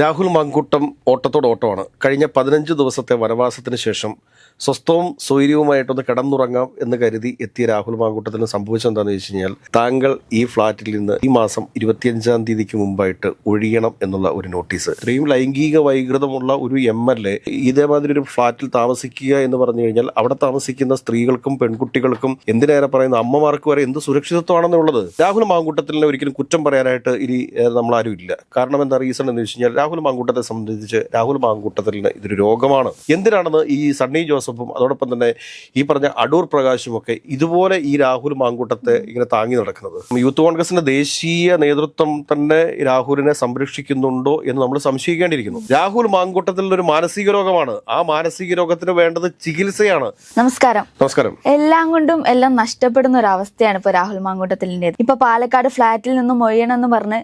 രാഹുൽ മാങ്കൂട്ടം ഓട്ടത്തോട് ഓട്ടമാണ്. കഴിഞ്ഞ പതിനഞ്ച് ദിവസത്തെ വനവാസത്തിന് ശേഷം സ്വസ്ഥവും സ്വൈര്യവുമായിട്ടൊന്ന് കിടന്നുറങ്ങാം എന്ന് കരുതി എത്തിയ രാഹുൽ മാങ്കൂട്ടത്തിന് സംഭവിച്ചെന്താണെന്ന് വെച്ച് കഴിഞ്ഞാൽ താങ്കൾ ഈ ഫ്ളാറ്റിൽ നിന്ന് ഈ മാസം ഇരുപത്തിയഞ്ചാം തീയതിക്ക് മുമ്പായിട്ട് ഒഴിയണം എന്നുള്ള ഒരു നോട്ടീസ്. ഇത്രയും ലൈംഗിക വൈകൃതമുള്ള ഒരു എം എൽ എ ഇതേമാതിരി ഒരു ഫ്ളാറ്റിൽ താമസിക്കുക എന്ന് പറഞ്ഞു കഴിഞ്ഞാൽ അവിടെ താമസിക്കുന്ന സ്ത്രീകൾക്കും പെൺകുട്ടികൾക്കും എന്തിനേറെ പറയുന്ന അമ്മമാർക്ക് വരെ എന്ത് സുരക്ഷിതത്വമാണെന്നുള്ളത് രാഹുൽ മാങ്കൂട്ടത്തിനെ ഒരിക്കലും കുറ്റം പറയാനായിട്ട് ഇനി നമ്മൾ നമ്മളാരും ഇല്ല. കാരണം എന്താ റീസൺ എന്ന് വെച്ച് കഴിഞ്ഞാൽ രാഹുൽ മാങ്കൂട്ടത്തെ സംബന്ധിച്ച് രാഹുൽ മാങ്കൂട്ടത്തിന് ഇതൊരു രോഗമാണ്. എന്തിനാണെന്ന് ഈ സണ്ണി ജോസഫും അതോടൊപ്പം തന്നെ ഈ പറഞ്ഞ അടൂർ പ്രകാശും ഒക്കെ ഇതുപോലെ ഈ രാഹുൽ മാങ്കൂട്ടത്തെ ഇങ്ങനെ താങ്ങി നടക്കുന്നത്. യൂത്ത് കോൺഗ്രസിന്റെ ദേശീയ നേതൃത്വം തന്നെ രാഹുലിനെ സംരക്ഷിക്കുന്നുണ്ടോ എന്ന് നമ്മൾ സംശയിക്കേണ്ടിയിരിക്കുന്നു. രാഹുൽ മാങ്കൂട്ടത്തിൽ ഒരു മാനസിക രോഗമാണ്. ആ മാനസിക രോഗത്തിന് വേണ്ടത് ചികിത്സയാണ്. നമസ്കാരം. നമസ്കാരം. എല്ലാം കൊണ്ടും എല്ലാം നഷ്ടപ്പെടുന്ന ഒരു അവസ്ഥയാണ് ഇപ്പൊ രാഹുൽ മാങ്കൂട്ടത്തിലിന്റെ ഇപ്പൊ പാലക്കാട് ഫ്ളാറ്റിൽ നിന്നും ഒഴിയണമെന്ന് പറഞ്ഞ്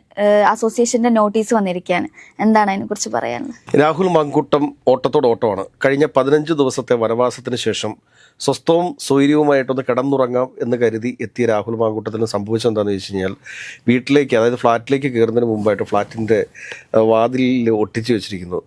അസോസിയേഷന്റെ നോട്ടീസ് വന്നിരിക്കുകയാണ്. എന്താണ് അതിനെ കുറിച്ച് പറയാനുള്ളത്? രാഹുൽ മാങ്കൂട്ടം ഓട്ടത്തോട് ഓട്ടമാണ്. കഴിഞ്ഞ പതിനഞ്ച് ദിവസത്തെ വനവാസത്തിന് ശേഷം സ്വസ്ഥവും സ്വൈര്യവുമായിട്ടൊന്ന് കിടന്നുറങ്ങാം എന്ന് കരുതി എത്തിയ രാഹുൽ മാങ്കൂട്ടത്തിന് സംഭവിച്ചെന്താണെന്ന് വെച്ച് കഴിഞ്ഞാൽ വീട്ടിലേക്ക് അതായത് ഫ്ലാറ്റിലേക്ക് കയറുന്നതിന് മുമ്പായിട്ട് ഫ്ലാറ്റിന്റെ വാതിലിൽ ഒട്ടിച്ചു വെച്ചിരിക്കുന്നു.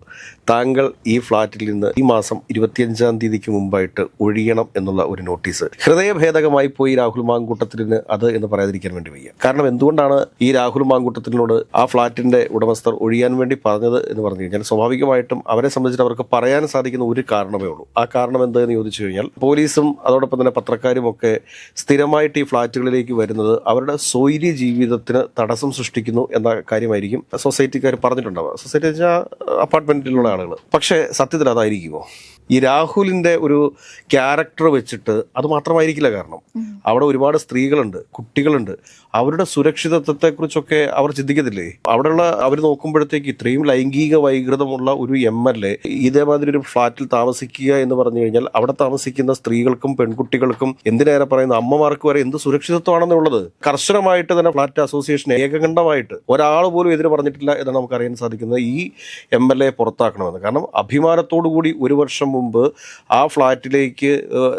താങ്കൾ ഈ ഫ്ലാറ്റിൽ നിന്ന് ഈ മാസം ഇരുപത്തിയഞ്ചാം തീയതിക്ക് മുമ്പായിട്ട് ഒഴിയണം എന്നുള്ള ഒരു നോട്ടീസ്. ഹൃദയഭേദകമായി പോയി രാഹുൽ മാങ്കൂട്ടത്തിന് അത് എന്ന് പറയാതിരിക്കാൻ വേണ്ടി വയ്യ. കാരണം എന്തുകൊണ്ടാണ് ഈ രാഹുൽ മാങ്കൂട്ടത്തിനോട് ആ ഫ്ലാറ്റിന്റെ ഉടമസ്ഥർ ഒഴിയാൻ വേണ്ടി പറഞ്ഞത് എന്ന് പറഞ്ഞു കഴിഞ്ഞാൽ സ്വാഭാവികമായിട്ടും അവരെ സംബന്ധിച്ചിട്ട് അവർക്ക് പറയാൻ സാധിക്കുന്ന ഒരു കാരണമേ ഉള്ളൂ. ആ കാരണം എന്തെന്ന് ചോദിച്ചു കഴിഞ്ഞാൽ പോലീസും അതോടൊപ്പം തന്നെ പത്രക്കാരും ഒക്കെ സ്ഥിരമായിട്ട് ഈ ഫ്ലാറ്റുകളിലേക്ക് വരുന്നത് അവരുടെ സ്വൈര്യ ജീവിതത്തിന് തടസ്സം സൃഷ്ടിക്കുന്നു എന്ന കാര്യമായിരിക്കും സൊസൈറ്റിക്കാർ പറഞ്ഞിട്ടുണ്ടാവുക. സൊസൈറ്റി വെച്ചാൽ അപ്പാർട്ട്മെന്റിലുള്ള ആളുകൾ പക്ഷേ സത്യത്തിൽ അതായിരിക്കുമോ? ഈ രാഹുലിന്റെ ഒരു ക്യാരക്ടർ വെച്ചിട്ട് അത് മാത്രമായിരിക്കില്ല കാരണം. അവിടെ ഒരുപാട് സ്ത്രീകളുണ്ട് കുട്ടികളുണ്ട്. അവരുടെ സുരക്ഷിതത്വത്തെക്കുറിച്ചൊക്കെ അവർ ചിന്തിക്കത്തില്ലേ? അവിടെയുള്ള അവർ നോക്കുമ്പോഴത്തേക്ക് ഇത്രയും ലൈംഗിക വൈകൃതമുള്ള ഒരു എം എൽ എ ഇതേമാതിരി ഒരു ഫ്ളാറ്റിൽ താമസിക്കുക എന്ന് പറഞ്ഞു കഴിഞ്ഞാൽ അവിടെ താമസിക്കുന്ന സ്ത്രീകൾക്കും പെൺകുട്ടികൾക്കും എന്തിനേറെ പറയുന്ന? അമ്മമാർക്ക് വരെ എന്ത് സുരക്ഷിതത്വമാണെന്നുള്ളത് കർശനമായിട്ട് തന്നെ ഫ്ളാറ്റ് അസോസിയേഷൻ ഏകകണ്ഠമായിട്ട് ഒരാൾ പോലും എതിര് പറഞ്ഞിട്ടില്ല എന്നാണ് നമുക്ക് അറിയാൻ സാധിക്കുന്നത് ഈ എം എൽ എ പുറത്താക്കണമെന്ന്. കാരണം അഭിമാനത്തോടു കൂടി ഒരു വർഷം മുമ്പ് ആ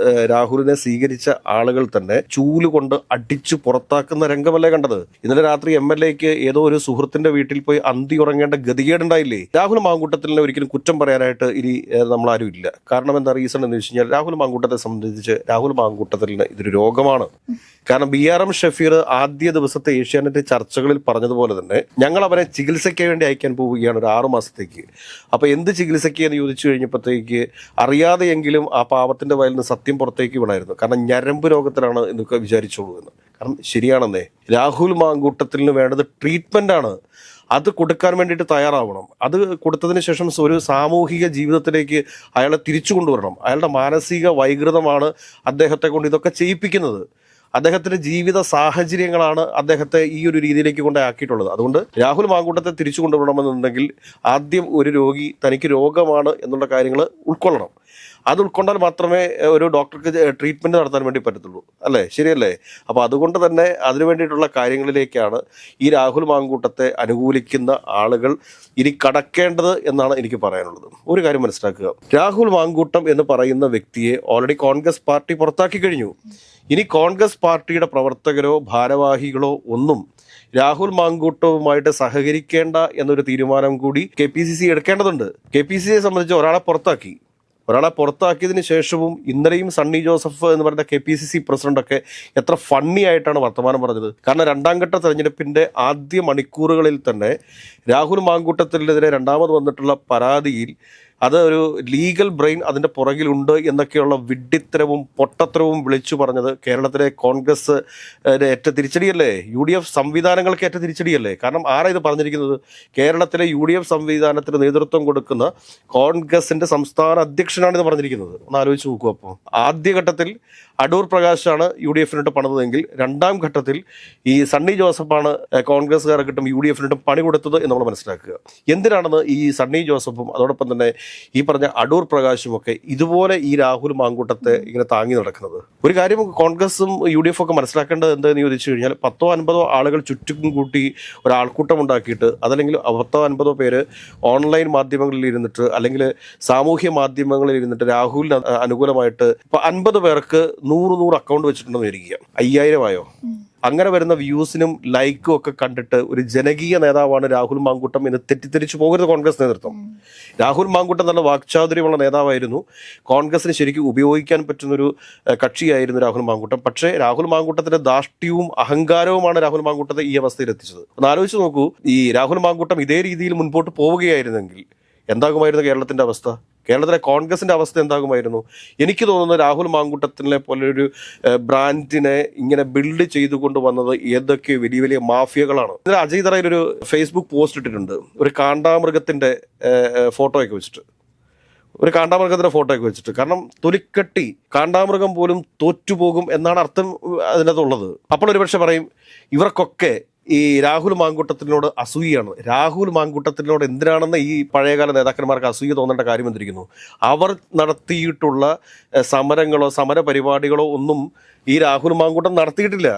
ഏഹ്, രാഹുലിനെ സ്വീകരിച്ച ആളുകൾ തന്നെ ചൂൽ കൊണ്ട് അടിച്ചു പുറത്താക്കുന്ന രംഗമല്ലേ കണ്ടത്? ഇന്നലെ രാത്രി എം എൽ എക്ക് ഏതോ ഒരു സുഹൃത്തിന്റെ വീട്ടിൽ പോയി അന്തി ഉറങ്ങേണ്ട ഗതികേടുണ്ടായില്ലേ? രാഹുൽ മാങ്കൂട്ടത്തിനെ ഒരിക്കലും കുറ്റം പറയാനായിട്ട് ഇനി നമ്മൾ ആരും ഇല്ല. കാരണം എന്താ റീസൺ എന്ന് വെച്ച് കഴിഞ്ഞാൽ രാഹുൽ മാങ്കൂട്ടത്തെ സംബന്ധിച്ച് രാഹുൽ മാങ്കൂട്ടത്തിന് ഇതൊരു രോഗമാണ്. കാരണം ബി ആർ എം ഷഫീർ ആദ്യ ദിവസത്തെ ഏഷ്യാനെറ്റ് ചർച്ചകളിൽ പറഞ്ഞതുപോലെ തന്നെ ഞങ്ങൾ അവരെ ചികിത്സയ്ക്ക് വേണ്ടി അയക്കാൻ പോവുകയാണ് ഒരു ആറു മാസത്തേക്ക്. അപ്പൊ എന്ത് ചികിത്സയ്ക്ക് എന്ന് ചോദിച്ചു കഴിഞ്ഞപ്പോഴത്തേക്ക് അറിയാതെയെങ്കിലും ആ പാപത്തിന്റെ വയലിൽ നിന്ന് സത്യം പുറത്തേക്ക് വീണായിരുന്നു. കാരണം ഞരമ്പ് രോഗത്തിലാണ് എന്നൊക്കെ വിചാരിച്ചോളൂ എന്ന്. കാരണം ശരിയാണെന്നേ. രാഹുൽ മാങ്കൂട്ടത്തിന് വേണ്ടത് ട്രീറ്റ്മെന്റ് ആണ്. അത് കൊടുക്കാൻ വേണ്ടിയിട്ട് തയ്യാറാവണം. അത് കൊടുത്തതിന് ശേഷം ഒരു സാമൂഹിക ജീവിതത്തിലേക്ക് അയാളെ തിരിച്ചു കൊണ്ടുവരണം. അയാളുടെ മാനസിക വൈകൃതമാണ് അദ്ദേഹത്തെ കൊണ്ട് ഇതൊക്കെ ചെയ്യിപ്പിക്കുന്നത്. അദ്ദേഹത്തിന്റെ ജീവിത സാഹചര്യങ്ങളാണ് അദ്ദേഹത്തെ ഈ ഒരു രീതിയിലേക്ക് കൊണ്ടാക്കിയിട്ടുള്ളത് അതുകൊണ്ട് രാഹുൽ മാങ്കൂട്ടത്തെ തിരിച്ചു കൊണ്ടുവരണമെന്നുണ്ടെങ്കിൽ ആദ്യം ഒരു രോഗി തനിക്ക് രോഗമാണ് എന്നുള്ള കാര്യങ്ങൾ ഉൾക്കൊള്ളണം. അത് ഉൾക്കൊണ്ടാൽ മാത്രമേ ഒരു ഡോക്ടർക്ക് ട്രീറ്റ്മെന്റ് നടത്താൻ വേണ്ടി പറ്റത്തുള്ളൂ. അല്ലേ? ശരിയല്ലേ? അപ്പോൾ അതുകൊണ്ട് തന്നെ അതിനു വേണ്ടിയിട്ടുള്ള കാര്യങ്ങളിലേക്കാണ് ഈ രാഹുൽ മാങ്കൂട്ടത്തെ അനുകൂലിക്കുന്ന ആളുകൾ ഇനി കടക്കേണ്ടത് എന്നാണ് എനിക്ക് പറയാനുള്ളത്. ഒരു കാര്യം മനസ്സിലാക്കുക. രാഹുൽ മാങ്കൂട്ടം എന്ന് പറയുന്ന വ്യക്തിയെ ഓൾറെഡി കോൺഗ്രസ് പാർട്ടി പുറത്താക്കി കഴിഞ്ഞു. ഇനി കോൺഗ്രസ് പാർട്ടിയുടെ പ്രവർത്തകരോ ഭാരവാഹികളോ ഒന്നും രാഹുൽ മാങ്കൂട്ടവുമായിട്ട് സഹകരിക്കേണ്ട എന്നൊരു തീരുമാനം കൂടി കെ പി സി സി എടുക്കേണ്ടതുണ്ട്. കെ പി സി സിയെ സംബന്ധിച്ച് ഒരാളെ പുറത്താക്കി. ഒരാളെ പുറത്താക്കിയതിന് ശേഷവും ഇന്നലെയും സണ്ണി ജോസഫ് എന്ന് പറയുന്ന കെ പി സി സി പ്രസിഡന്റൊക്കെ എത്ര ഫണ്ണി ആയിട്ടാണ് വർത്തമാനം പറഞ്ഞത്. കാരണം രണ്ടാം ഘട്ട തെരഞ്ഞെടുപ്പിന്റെ ആദ്യ മണിക്കൂറുകളിൽ തന്നെ രാഹുൽ മാങ്കൂട്ടത്തിനെതിരെ രണ്ടാമത് വന്നിട്ടുള്ള പരാതിയിൽ അത് ഒരു ലീഗൽ ബ്രെയിൻ അതിന്റെ പുറകിലുണ്ട് എന്നൊക്കെയുള്ള വിഡ്ഢിത്തരവും പൊട്ടത്തരവും വിളിച്ചു പറഞ്ഞത് കേരളത്തിലെ കോൺഗ്രസ് ഏറ്റ തിരിച്ചടിയല്ലേ? യു ഡി എഫ് സംവിധാനങ്ങൾക്ക് ഏറ്റ തിരിച്ചടിയല്ലേ? കാരണം ആരാ ഇത് പറഞ്ഞിരിക്കുന്നത്? കേരളത്തിലെ യു ഡി എഫ് സംവിധാനത്തിന് നേതൃത്വം കൊടുക്കുന്ന കോൺഗ്രസിന്റെ സംസ്ഥാന അധ്യക്ഷനാണ് ഇത് പറഞ്ഞിരിക്കുന്നത്. ഒന്ന് ആലോചിച്ച് നോക്കൂ അപ്പോൾ. ആദ്യഘട്ടത്തിൽ അടൂർ പ്രകാശാണ് യു ഡി എഫിനിട്ട് പണിതതെങ്കിൽ രണ്ടാം ഘട്ടത്തിൽ ഈ സണ്ണി ജോസഫാണ് കോൺഗ്രസ്സുകാരെ കിട്ടും യു ഡി എഫിനിട്ടും പണി കൊടുത്തത് എന്ന് നമ്മൾ മനസ്സിലാക്കുക. എന്തിനാണെന്ന് ഈ സണ്ണി ജോസഫും അതോടൊപ്പം തന്നെ ഈ പറഞ്ഞ അടൂർ പ്രകാശും ഒക്കെ ഇതുപോലെ ഈ രാഹുൽ മാങ്കൂട്ടത്തെ ഇങ്ങനെ താങ്ങി നടക്കുന്നത്? ഒരു കാര്യം കോൺഗ്രസും യു ഡി എഫും ഒക്കെ മനസ്സിലാക്കേണ്ടത് എന്താണെന്ന് ചോദിച്ചു കഴിഞ്ഞാൽ പത്തോ അൻപതോ ആളുകൾ ചുറ്റും കൂട്ടി ഒരാൾക്കൂട്ടം ഉണ്ടാക്കിയിട്ട് അതല്ലെങ്കിൽ പത്തോ അൻപതോ പേര് ഓൺലൈൻ മാധ്യമങ്ങളിൽ ഇരുന്നിട്ട് അല്ലെങ്കിൽ സാമൂഹ്യ മാധ്യമങ്ങളിൽ ഇരുന്നിട്ട് രാഹുലിന് അനുകൂലമായിട്ട് ഇപ്പൊ അൻപത് പേർക്ക് നൂറ് നൂറ് അക്കൗണ്ട് വെച്ചിട്ടുണ്ടെന്ന് വിചാരിക്കുക. അയ്യായിരം ആയോ? അങ്ങനെ വരുന്ന വ്യൂസിനും ലൈക്കും ഒക്കെ കണ്ടിട്ട് ഒരു ജനകീയ നേതാവാണ് രാഹുൽ മാങ്കുട്ടം എന്ന് തെറ്റിദ്ധരിച്ചു പോകരുത് കോൺഗ്രസ് നേതൃത്വം. രാഹുൽ മാങ്കുട്ടം നല്ല വാക്ചാതുര്യമുള്ള നേതാവായിരുന്നു. കോൺഗ്രസിന് ശരിക്കും ഉപയോഗിക്കാൻ പറ്റുന്നൊരു കക്ഷിയായിരുന്നു രാഹുൽ മാങ്കുട്ടം. പക്ഷേ രാഹുൽ മാങ്കുട്ടത്തിന്റെ ദാഷ്ട്യവും അഹങ്കാരവുമാണ് രാഹുൽ മാങ്കുട്ടത്തെ ഈ അവസ്ഥയിൽ എത്തിച്ചത്. ഒന്ന് ആലോചിച്ച് നോക്കൂ. ഈ രാഹുൽ മാങ്കുട്ടം ഇതേ രീതിയിൽ മുൻപോട്ട് പോവുകയായിരുന്നെങ്കിൽ എന്താകുമായിരുന്നു കേരളത്തിന്റെ അവസ്ഥ? കേരളത്തിലെ കോൺഗ്രസിന്റെ അവസ്ഥ എന്താകുമായിരുന്നു? എനിക്ക് തോന്നുന്നു രാഹുൽ മാങ്കൂട്ടത്തിനെ പോലൊരു ഒരു ബ്രാൻഡിനെ ഇങ്ങനെ ബിൽഡ് ചെയ്തുകൊണ്ട് വന്നത് ഏതൊക്കെ വലിയ വലിയ മാഫിയകളാണ്. ഇതിൽ അജയ് തറയിൽ ഒരു ഫേസ്ബുക്ക് പോസ്റ്റ് ഇട്ടിട്ടുണ്ട്. ഒരു കാണ്ടാമൃഗത്തിന്റെ ഫോട്ടോയൊക്കെ വെച്ചിട്ട്. ഒരു കാണ്ടാമൃഗത്തിന്റെ ഫോട്ടോയൊക്കെ വെച്ചിട്ട്. കാരണം തൊലിക്കട്ടി കാണ്ടാമൃഗം പോലും തോറ്റുപോകും എന്നാണ് അർത്ഥം അതിനകത്തുള്ളത്. അപ്പോൾ ഒരുപക്ഷെ പറയും ഇവർക്കൊക്കെ ഈ രാഹുൽ മാങ്കൂട്ടത്തിനോട് അസൂയാണ് രാഹുൽ മാങ്കൂട്ടത്തിനോട് എന്തിനാണെന്ന് ഈ പഴയകാല നേതാക്കന്മാർക്ക് അസൂയ തോന്നേണ്ട കാര്യം എന്തിരിക്കുന്നു? അവർ നടത്തിയിട്ടുള്ള സമരങ്ങളോ സമര പരിപാടികളോ ഒന്നും ഈ രാഹുൽ മാങ്കൂട്ടം നടത്തിയിട്ടില്ല.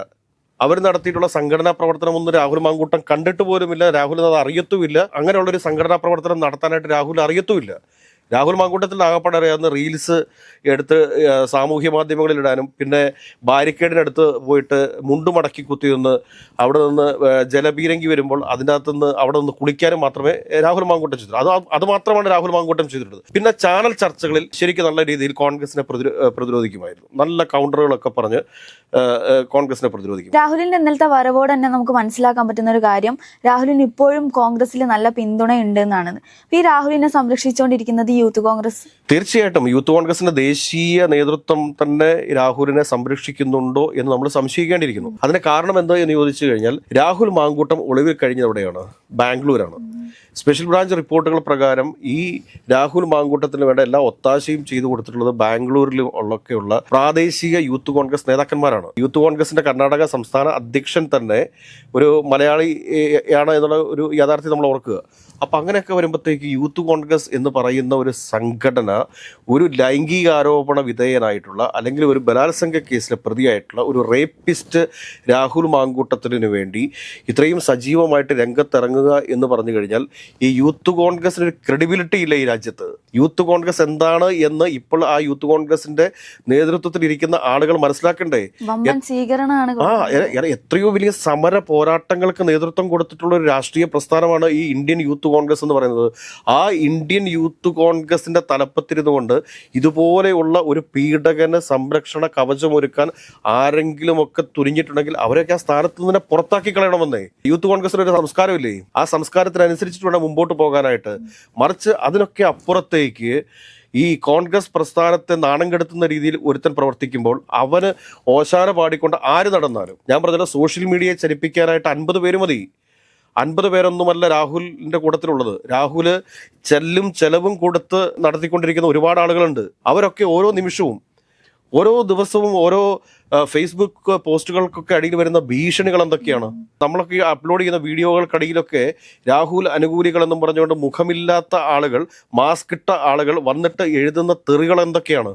അവർ നടത്തിയിട്ടുള്ള സംഘടനാ പ്രവർത്തനമൊന്നും രാഹുൽ മാങ്കൂട്ടം കണ്ടിട്ട് പോലുമില്ല. രാഹുൽ അത് അറിയത്തുമില്ല. അങ്ങനെയുള്ളൊരു സംഘടനാ പ്രവർത്തനം നടത്താനായിട്ട് രാഹുൽ അറിയത്തുമില്ല. രാഹുൽ മാങ്കൂട്ടത്തിൽ ആകപ്പാട് അറിയാവുന്ന റീൽസ് എടുത്ത് സാമൂഹ്യ മാധ്യമങ്ങളിൽ ഇടാനും പിന്നെ ബാരിക്കേഡിനടുത്ത് പോയിട്ട് മുണ്ടു മടക്കി കുത്തി നിന്ന് അവിടെ നിന്ന് ജലപീരങ്കി വരുമ്പോൾ അതിനകത്ത് നിന്ന് അവിടെ നിന്ന് കുളിക്കാനും മാത്രമേ രാഹുൽ മാങ്കൂട്ടം ചെയ്തിട്ടുള്ളൂ. അത് അത് മാത്രമാണ് രാഹുൽ മാങ്കൂട്ടം ചെയ്തിട്ടുള്ളത്. പിന്നെ ചാനൽ ചർച്ചകളിൽ ശരിക്കും നല്ല രീതിയിൽ കോൺഗ്രസിനെ പ്രതിരോധിക്കുമായിരുന്നു. നല്ല കൗണ്ടറുകളൊക്കെ പറഞ്ഞ് കോൺഗ്രസിനെ പ്രതിരോധിക്കും. രാഹുലിന്റെ ഇന്നലത്തെ വരവോട് തന്നെ നമുക്ക് മനസ്സിലാക്കാൻ പറ്റുന്ന ഒരു കാര്യം രാഹുലിന് ഇപ്പോഴും കോൺഗ്രസിൽ നല്ല പിന്തുണയുണ്ട് എന്നാണ്. ഈ രാഹുലിനെ സംരക്ഷിച്ചുകൊണ്ടിരിക്കുന്നത് ഈ യൂത്ത് കോൺഗ്രസ്? തീർച്ചയായിട്ടും. യൂത്ത് കോൺഗ്രസിന്റെ ദേശീയ നേതൃത്വം തന്നെ രാഹുലിനെ സംരക്ഷിക്കുന്നുണ്ടോ എന്ന് നമ്മൾ സംശയിക്കേണ്ടിയിരിക്കുന്നു. അതിന് കാരണം എന്താ എന്ന് ചോദിച്ചു കഴിഞ്ഞാൽ രാഹുൽ മാങ്കൂട്ടം ഒളിവിൽ കഴിഞ്ഞത് എവിടെയാണ് ബാംഗ്ലൂരാണ്. സ്പെഷ്യൽ ബ്രാഞ്ച് റിപ്പോർട്ടുകൾ പ്രകാരം ഈ രാഹുൽ മാങ്കൂട്ടത്തിന് വേണ്ട എല്ലാ ഒത്താശയും ചെയ്തു കൊടുത്തിട്ടുള്ളത് ബാംഗ്ലൂരിൽ ഉള്ളൊക്കെയുള്ള പ്രാദേശിക യൂത്ത് കോൺഗ്രസ് നേതാക്കന്മാരാണ്. യൂത്ത് കോൺഗ്രസിന്റെ കർണാടക സംസ്ഥാന അധ്യക്ഷൻ തന്നെ ഒരു മലയാളി ആണ് എന്നുള്ള ഒരു യാഥാർത്ഥ്യം നമ്മൾ ഓർക്കുക. അപ്പൊ അങ്ങനെയൊക്കെ വരുമ്പോഴത്തേക്ക് യൂത്ത് കോൺഗ്രസ് എന്ന് പറയുന്ന ഒരു സംഘടന ഒരു ലൈംഗികാരോപണ വിധേയനായിട്ടുള്ള അല്ലെങ്കിൽ ഒരു ബലാത്സംഗ കേസിലെ പ്രതിയായിട്ടുള്ള ഒരു റേപ്പിസ്റ്റ് രാഹുൽ മാങ്കൂട്ടത്തിനു വേണ്ടി ഇത്രയും സജീവമായിട്ട് രംഗത്തിറങ്ങുക എന്ന് പറഞ്ഞു കഴിഞ്ഞാൽ ഈ യൂത്ത് കോൺഗ്രസിന് ഒരു ക്രെഡിബിലിറ്റി ഇല്ല ഈ രാജ്യത്ത്. യൂത്ത് കോൺഗ്രസ് എന്താണ് എന്ന് ഇപ്പോൾ ആ യൂത്ത് കോൺഗ്രസിന്റെ നേതൃത്വത്തിൽ ഇരിക്കുന്ന ആളുകൾ മനസ്സിലാക്കണ്ടേ? ആ എത്രയോ വലിയ സമര പോരാട്ടങ്ങൾക്ക് നേതൃത്വം കൊടുത്തിട്ടുള്ള ഒരു രാഷ്ട്രീയ പ്രസ്ഥാനമാണ് ഈ ഇന്ത്യൻ യൂത്ത് കോൺഗ്രസ് എന്ന് പറയുന്നത്. ആ ഇന്ത്യൻ യൂത്ത് കോൺഗ്രസിന്റെ തലപ്പത്തിരുന്നുകൊണ്ട് ഇതുപോലെയുള്ള ഒരു പീഡകന് സംരക്ഷണ കവചമൊരുക്കാൻ ആരെങ്കിലുമൊക്കെ തുനിഞ്ഞിട്ടുണ്ടെങ്കിൽ അവരൊക്കെ ആ സ്ഥാനത്ത് നിന്ന് പുറത്താക്കി കളയണമെന്നേ. യൂത്ത് കോൺഗ്രസിന് ഒരു സംസ്കാരമില്ലേ? ആ സംസ്കാരത്തിനനുസരിച്ചിട്ട് വേണം മുമ്പോട്ട് പോകാനായിട്ട്. മറിച്ച് അതിനൊക്കെ അപ്പുറത്തേക്ക് ഈ കോൺഗ്രസ് പ്രസ്ഥാനത്തെ നാണം കെടുത്തുന്ന രീതിയിൽ ഒരുത്തൻ പ്രവർത്തിക്കുമ്പോൾ അവന് ഓശാന പാടിക്കൊണ്ട് ആര് നടന്നാലും. ഞാൻ പറഞ്ഞല്ലോ സോഷ്യൽ മീഡിയയെ ചലിപ്പിക്കാനായിട്ട് അൻപത് പേര് മതി. അൻപത് പേരൊന്നുമല്ല രാഹുലിന്റെ കൂട്ടത്തിലുള്ളത്. രാഹുൽ ചെല്ലും ചെലവും കൊടുത്ത് നടത്തിക്കൊണ്ടിരിക്കുന്ന ഒരുപാട് ആളുകളുണ്ട്. അവരൊക്കെ ഓരോ നിമിഷവും ഓരോ ദിവസവും ഓരോ ഫേസ്ബുക്ക് പോസ്റ്റുകൾക്കൊക്കെ അടിയിൽ വരുന്ന ഭീഷണികൾ എന്തൊക്കെയാണ്? നമ്മളൊക്കെ അപ്ലോഡ് ചെയ്യുന്ന വീഡിയോകൾക്കടിയിലൊക്കെ രാഹുൽ അനുകൂലികൾ എന്നും പറഞ്ഞുകൊണ്ട് മുഖമില്ലാത്ത ആളുകൾ മാസ്ക് ഇട്ട ആളുകൾ വന്നിട്ട് എഴുതുന്ന തെറികൾ എന്തൊക്കെയാണ്?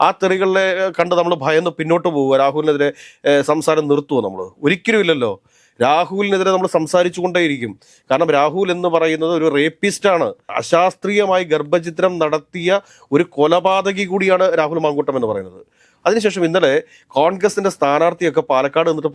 ആ തെറികളെ കണ്ട് നമ്മൾ ഭയന്ന് പിന്നോട്ട് പോവുക. രാഹുലിനെതിരെ സംസാരം നിർത്തുമോ നമ്മൾ? ഒരിക്കലും ഇല്ലല്ലോ. രാഹുലിനെതിരെ നമ്മൾ സംസാരിച്ചു കൊണ്ടേയിരിക്കും കാരണം രാഹുൽ എന്ന് പറയുന്നത് ഒരു റേപ്പിസ്റ്റാണ്. അശാസ്ത്രീയമായി ഗർഭചിത്രം നടത്തിയ ഒരു കൊലപാതകി കൂടിയാണ് രാഹുൽ മാങ്കൂട്ടം എന്ന് പറയുന്നത്. അതിനുശേഷം ഇന്നലെ കോൺഗ്രസിന്റെ സ്ഥാനാർത്ഥിയൊക്കെ പാലക്കാട് നിന്നിട്ട്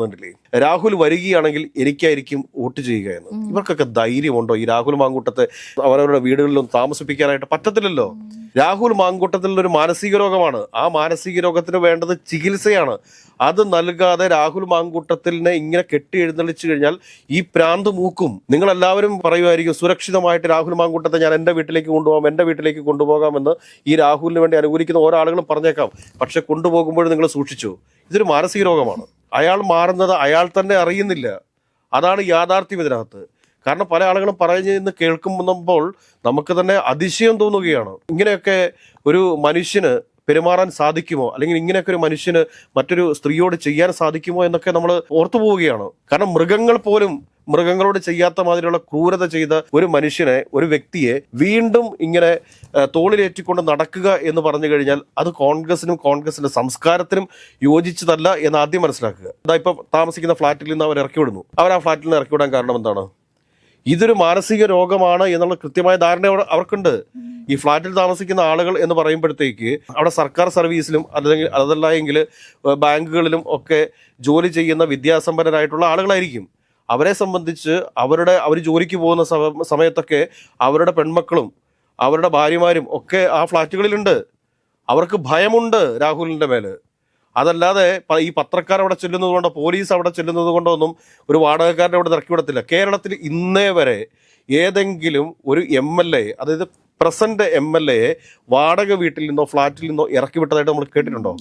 കണ്ടില്ലേ? രാഹുൽ വരികയാണെങ്കിൽ എനിക്കായിരിക്കും വോട്ട് ചെയ്യുക എന്ന്. ഇവർക്കൊക്കെ ധൈര്യമുണ്ടോ? ഈ രാഹുൽ മാങ്കൂട്ടത്തെ അവരവരുടെ വീടുകളിലും താമസിപ്പിക്കാനായിട്ട് പറ്റത്തില്ലല്ലോ. രാഹുൽ മാങ്കൂട്ടത്തിൽ ഒരു മാനസിക രോഗമാണ്. ആ മാനസിക രോഗത്തിന് വേണ്ടത് ചികിത്സയാണ്. അത് നൽകാതെ രാഹുൽ മാങ്കൂട്ടത്തിനെ ഇങ്ങനെ കെട്ടി എഴുന്നള്ളിച്ചു കഴിഞ്ഞാൽ ഈ പ്രാന്ത് മൂക്കും. നിങ്ങൾ എല്ലാവരും പറയുമായിരിക്കും സുരക്ഷിതമായിട്ട് രാഹുൽ മാങ്കൂട്ടത്തെ ഞാൻ എന്റെ വീട്ടിലേക്ക് കൊണ്ടുപോകാം എന്റെ വീട്ടിലേക്ക് കൊണ്ടുപോകാമെന്ന് ഈ രാഹുലിന് വേണ്ടി അനുകൂലിക്കുന്ന ഓരോ ആളുകളും പറഞ്ഞേക്കാം. പക്ഷെ കൊണ്ടുപോകുമ്പോൾ നിങ്ങൾ സൂക്ഷിച്ചു. ഇതൊരു മാനസിക രോഗമാണ്. അയാൾ മാറുന്നത് അയാൾ തന്നെ അറിയുന്നില്ല. അതാണ് യാഥാർത്ഥ്യം ഇതിനകത്ത്. കാരണം പല ആളുകളും പറഞ്ഞു നിന്ന് കേൾക്കുമ്പോൾ നമുക്ക് തന്നെ അതിശയം തോന്നുകയാണ്. ഇങ്ങനെയൊക്കെ ഒരു മനുഷ്യന് പെരുമാറാൻ സാധിക്കുമോ? അല്ലെങ്കിൽ ഇങ്ങനെയൊക്കെ ഒരു മനുഷ്യന് മറ്റൊരു സ്ത്രീയോട് ചെയ്യാൻ സാധിക്കുമോ എന്നൊക്കെ നമ്മൾ ഓർത്തു പോവുകയാണ്. കാരണം മൃഗങ്ങൾ പോലും മൃഗങ്ങളോട് ചെയ്യാത്ത മാതിരിയുള്ള ക്രൂരത ചെയ്ത ഒരു മനുഷ്യനെ ഒരു വ്യക്തിയെ വീണ്ടും ഇങ്ങനെ തോളിലേറ്റിക്കൊണ്ട് നടക്കുക എന്ന് പറഞ്ഞു കഴിഞ്ഞാൽ അത് കോൺഗ്രസിനും കോൺഗ്രസിന്റെ സംസ്കാരത്തിനും യോജിച്ചതല്ല എന്ന് ആദ്യം മനസ്സിലാക്കുക. അതാ ഇപ്പൊ താമസിക്കുന്ന ഫ്ലാറ്റിൽ നിന്ന് അവർ ഇറക്കി വിടുന്നു. അവർ ആ ഫ്ലാറ്റിൽ നിന്ന് ഇറക്കി വിടാൻ കാരണം എന്താണ്? ഇതൊരു മാനസിക രോഗമാണ് എന്നുള്ള കൃത്യമായ ധാരണ അവർക്കുണ്ട്. ഈ ഫ്ലാറ്റിൽ താമസിക്കുന്ന ആളുകൾ എന്ന് പറയുമ്പോഴത്തേക്ക് അവിടെ സർക്കാർ സർവീസിലും അല്ലെങ്കിൽ അതല്ല എങ്കിൽ ബാങ്കുകളിലും ഒക്കെ ജോലി ചെയ്യുന്ന വിദ്യാസമ്പന്നരായിട്ടുള്ള ആളുകളായിരിക്കും. അവരെ സംബന്ധിച്ച് അവരുടെ അവർ ജോലിക്ക് പോകുന്ന സമയത്തൊക്കെ അവരുടെ പെൺമക്കളും അവരുടെ ഭാര്യമാരും ഒക്കെ ആ ഫ്ലാറ്റുകളിലുണ്ട്. അവർക്ക് ഭയമുണ്ട് രാഹുലിന്റെ മേൽ. അതല്ലാതെ ഈ പത്രക്കാർ അവിടെ ചെല്ലുന്നത് കൊണ്ടോ പോലീസ് അവിടെ ചെല്ലുന്നത് കൊണ്ടോ ഒന്നും ഒരു വാടകക്കാരനെ അവിടെ ഇറക്കി വിടത്തില്ല. കേരളത്തിൽ ഇന്നേ വരെ ഏതെങ്കിലും ഒരു എം എൽ എ അതായത് പ്രസന്റ് എം എൽ എയെ വാടക വീട്ടിൽ നിന്നോ ഫ്ളാറ്റിൽ നിന്നോ ഇറക്കി വിട്ടതായിട്ട് നമ്മൾ കേട്ടിട്ടുണ്ടോ?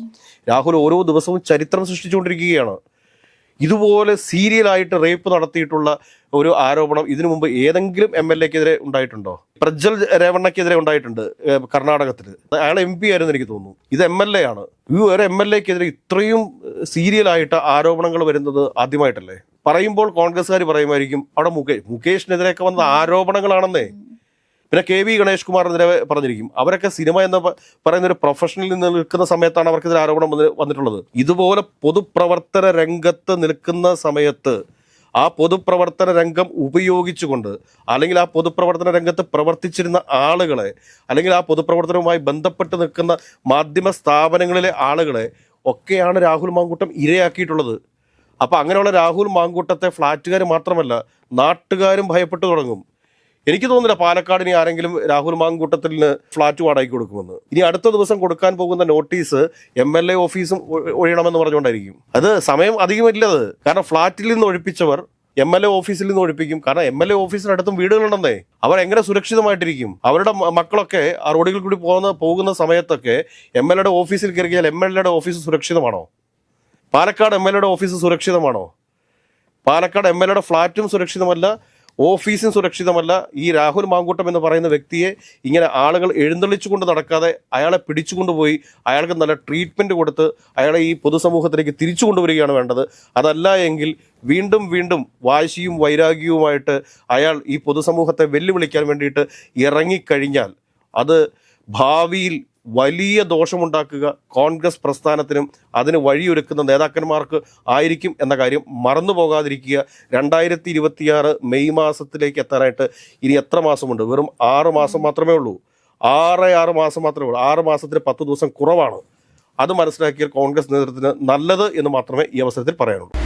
രാഹുൽ ഓരോ ദിവസവും ചരിത്രം സൃഷ്ടിച്ചുകൊണ്ടിരിക്കുകയാണ്. ഇതുപോലെ സീരിയലായിട്ട് റേപ്പ് നടത്തിയിട്ടുള്ള ഒരു ആരോപണം ഇതിനു മുമ്പ് ഏതെങ്കിലും എം എൽ എക്കെതിരെ ഉണ്ടായിട്ടുണ്ടോ? പ്രജ്വൽ രേവണ്ണയ്ക്കെതിരെ ഉണ്ടായിട്ടുണ്ട് കർണാടകത്തിൽ. അയാൾ എം പി ആയിരുന്നു എനിക്ക് തോന്നുന്നു. ഇത് എം എൽ എ ആണ്. ഈ ഒരു എം എൽ എക്കെതിരെ ഇത്രയും സീരിയലായിട്ട് ആരോപണങ്ങൾ വരുന്നത് ആദ്യമായിട്ടല്ലേ? പറയുമ്പോൾ കോൺഗ്രസ്സുകാർ പറയുമായിരിക്കും അവിടെ മുകേഷ് മുകേഷിനെതിരെയൊക്കെ വന്ന ആരോപണങ്ങളാണെന്നേ. പിന്നെ കെ വി ഗണേഷ് കുമാർ കുമാറിനെതിരെ പറഞ്ഞിരിക്കും. അവരൊക്കെ സിനിമ എന്ന് പറയുന്ന ഒരു പ്രൊഫഷനിൽ നിന്ന് നിൽക്കുന്ന സമയത്താണ് അവർക്ക് ഇതിൽ ആരോപണം വന്ന് വന്നിട്ടുള്ളത്. ഇതുപോലെ പൊതുപ്രവർത്തന രംഗത്ത് നിൽക്കുന്ന സമയത്ത് ആ പൊതുപ്രവർത്തന രംഗം ഉപയോഗിച്ചുകൊണ്ട് അല്ലെങ്കിൽ ആ പൊതുപ്രവർത്തന രംഗത്ത് പ്രവർത്തിച്ചിരുന്ന ആളുകളെ അല്ലെങ്കിൽ ആ പൊതുപ്രവർത്തനവുമായി ബന്ധപ്പെട്ട് നിൽക്കുന്ന മാധ്യമ സ്ഥാപനങ്ങളിലെ ആളുകളെ ഒക്കെയാണ് രാഹുൽ മാങ്കൂട്ടം ഇരയാക്കിയിട്ടുള്ളത്. അപ്പോൾ അങ്ങനെയുള്ള രാഹുൽ മാങ്കൂട്ടത്തെ ഫ്ളാറ്റുകാർ മാത്രമല്ല നാട്ടുകാരും ഭയപ്പെട്ടു തുടങ്ങും. എനിക്ക് തോന്നുന്നില്ല പാലക്കാടിന് ആരെങ്കിലും രാഹുൽ മാങ്കൂട്ടത്തിന് ഫ്ലാറ്റ് വാടകയ്ക്ക് കൊടുക്കുമെന്ന്. ഇനി അടുത്ത ദിവസം കൊടുക്കാൻ പോകുന്ന നോട്ടീസ് എം എൽ എ ഓഫീസും ഒഴിയണമെന്ന് പറഞ്ഞുകൊണ്ടായിരിക്കും. അത് സമയം അധികമില്ലത് കാരണം ഫ്ളാറ്റിൽ നിന്ന് ഒഴിപ്പിച്ചവർ എം എൽ എ ഓഫീസിൽ നിന്ന് ഒഴിപ്പിക്കും. കാരണം എം എൽ എ ഓഫീസിനടുത്തും വീടുകളുണ്ടെന്നേ. അവർ എങ്ങനെ സുരക്ഷിതമായിട്ടിരിക്കും? അവരുടെ മക്കളൊക്കെ ആ റോഡുകളിൽ കൂടി പോകുന്ന പോകുന്ന സമയത്തൊക്കെ എം എൽ എയുടെ ഓഫീസിൽ കയറിയാൽ എം എൽ എയുടെ ഓഫീസ് സുരക്ഷിതമാണോ? പാലക്കാട് എം എൽ എയുടെ ഓഫീസ് സുരക്ഷിതമാണോ? പാലക്കാട് എം എൽ എയുടെ ഫ്ളാറ്റും സുരക്ഷിതമല്ല ഓഫീസും സുരക്ഷിതമല്ല. ഈ രാഹുൽ മാങ്കൂട്ടം എന്ന് പറയുന്ന വ്യക്തിയെ ഇങ്ങനെ ആളുകൾ എഴുന്നള്ളിച്ചുകൊണ്ട് നടക്കാതെ അയാളെ പിടിച്ചുകൊണ്ടുപോയി അയാൾക്ക് നല്ല ട്രീറ്റ്മെന്റ് കൊടുത്ത് അയാളെ ഈ പൊതുസമൂഹത്തിലേക്ക് തിരിച്ചു കൊണ്ടുവരികയാണ് വേണ്ടത്. അതല്ല എങ്കിൽ വീണ്ടും വീണ്ടും വാശിയും വൈരാഗ്യവുമായിട്ട് അയാൾ ഈ പൊതുസമൂഹത്തെ വെല്ലുവിളിക്കാൻ വേണ്ടിയിട്ട് ഇറങ്ങിക്കഴിഞ്ഞാൽ അത് ഭാവിയിൽ വലിയ ദോഷമുണ്ടാക്കുക. കോൺഗ്രസ് പ്രസ്ഥാനത്തിനും അതിന് വഴിയൊരുക്കുന്ന നേതാക്കന്മാർക്ക് ആയിരിക്കും എന്ന കാര്യം മറന്നു പോകാതിരിക്കുക. രണ്ടായിരത്തി ഇരുപത്തിയാറ് മെയ് മാസത്തിലേക്ക് എത്താനായിട്ട് ഇനി എത്ര മാസമുണ്ട്? വെറും ആറ് മാസം മാത്രമേ ഉള്ളൂ. ആറ് ആറ് മാസം മാത്രമേ ഉള്ളൂ. ആറ് മാസത്തിന് പത്ത് ദിവസം കുറവാണ്. അത് മനസ്സിലാക്കിയ കോൺഗ്രസ് നേതൃത്വത്തിന് നല്ലത് എന്ന് മാത്രമേ ഈ അവസരത്തിൽ പറയാനുള്ളൂ.